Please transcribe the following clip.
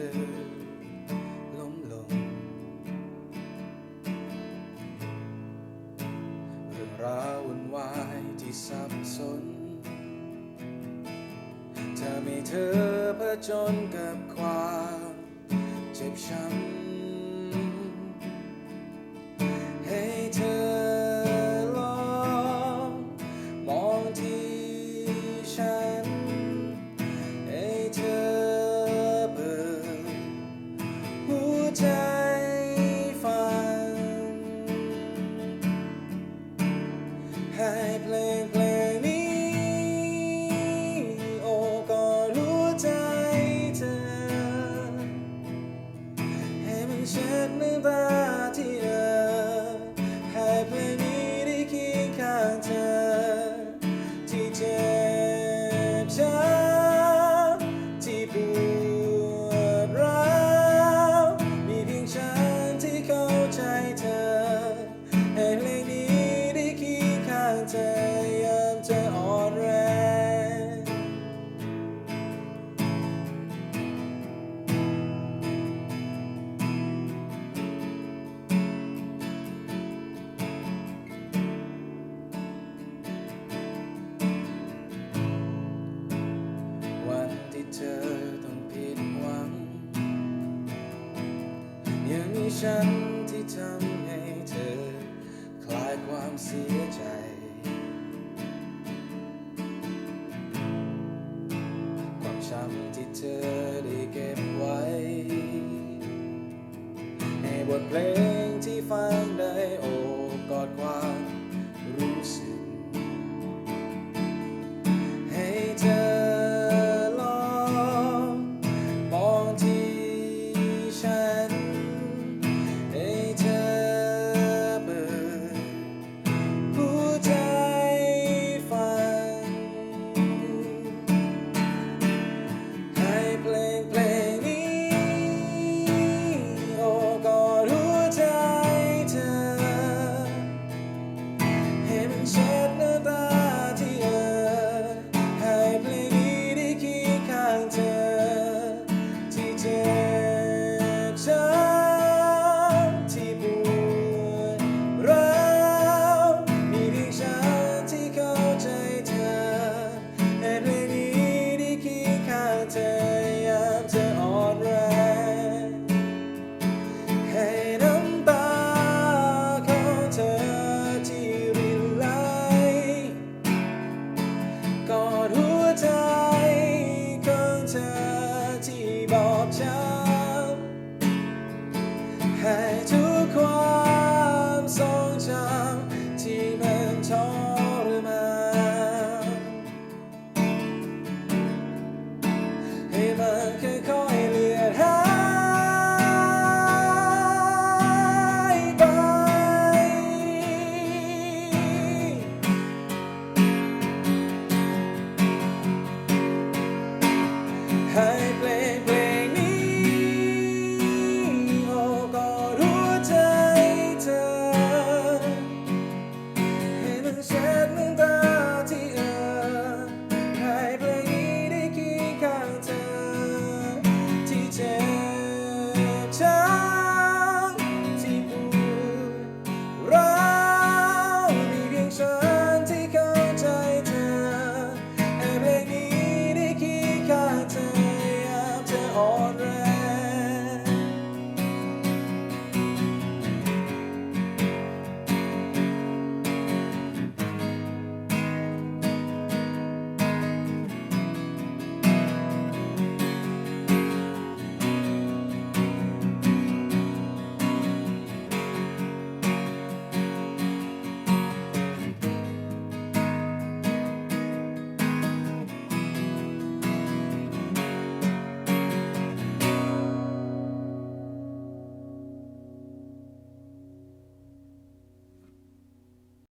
อล้มลง เรื่องราววุ่นวายที่สับสน เธอมีเธอเพื่อจนกับความเจ็บช้ำ เพลงเพลงนี้ โอ้ก็รู้ใจเธอ ให้มันเช็ดน้ำตา เธอยามเธออ่อนแรงวันที่เธอต้องผิดหวัง ยังมีฉันที่ทำให้เธอคลายความเสีย บทเพลงที่ฟังได้โอกอดความ เธอยามเธออ่อนแรงให้น้ำตาของเธอที่รินไหลกอดหัวใจของเธอที่บอบช้ำให้เธอ